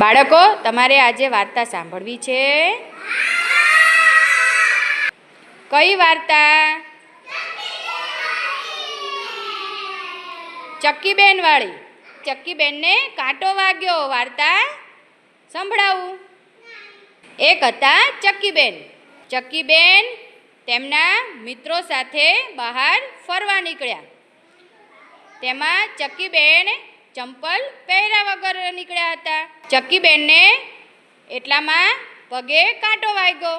બાળકો, તમારે આજે વાર્તા સાંભળવી છે. કઈ વાર્તા? ચક્કીબેન વાળી ચક્કીબેનને કાંટો વાગ્યો વાર્તા. સંભળાવું. એક હતા ચક્કીબેન. ચક્કીબેન તેમના મિત્રો સાથે બહાર ફરવા નીકળ્યા. તેમાં ચક્કીબેન ચંપલ પહેર્યા વગર નીકળ્યા હતા. ચક્કીબેનને એટલામાં પગે કાંટો વાગ્યો.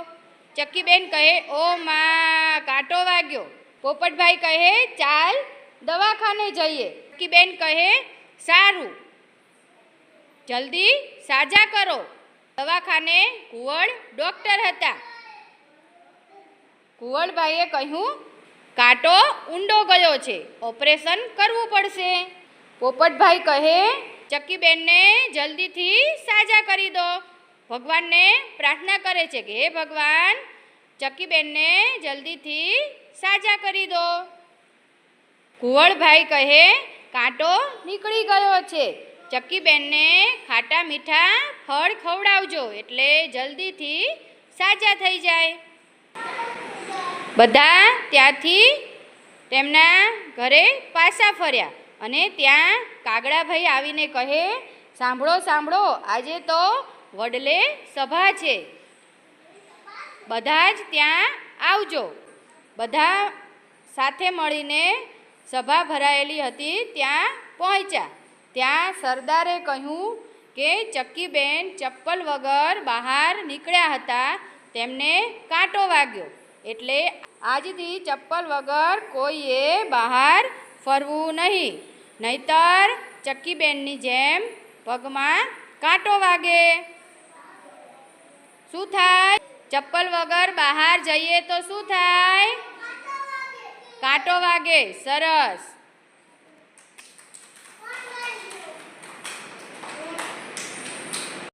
ચક્કીબેન કહે, ઓ માં, કાંટો વાગ્યો. પોપટભાઈ કહે, ચાલ દવાખાને જઈએ. ચક્કીબેન કહે, સારું, જલ્દી સાજા કરો. દવાખાને કુંવળ ડૉક્ટર હતા. કુંવળભાઈએ કહ્યું, કાંટો ઊંડો ગયો છે, ઓપરેશન કરવું પડશે. પોપટભાઈ કહે ચક્કીબેનને જલ્દીથી સાજા કરી દો. ભગવાનને પ્રાર્થના કરે છે કે હે ભગવાન, ચક્કીબેનને જલ્દીથી સાજા કરી દો. કુંવળભાઈ કહે, કાંટો નીકળી ગયો છે. ચક્કીબેનને ખાટા મીઠા ફળ ખવડાવજો એટલે જલ્દીથી સાજા થઈ જાય. બધા ત્યાંથી તેમના ઘરે પાછા ફર્યા. અને ત્યાં કાગડાભાઈ આવીને કહે, સાંભળો સાંભળો, આજે તો વડલે સભા છે. બધા જ ત્યાં આવજો. બધા સાથે મળીને સભા ભરાયેલી હતી, ત્યાં પહોંચ્યા. ત્યાં સરદારે કહ્યું કે ચક્કીબેન ચપ્પલ વગર બહાર નીકળ્યા હતા, તેમને કાંટો વાગ્યો. એટલે આજથી ચપ્પલ વગર કોઈએ બહાર ફરવું નહીં. નહીતર ચક્કીબેનની જેમ પગમાં કાંટો વાગે. શું થાય? ચપ્પલ વગર બહાર જઈએ તો શું થાય? કાંટો વાગે. સરસ.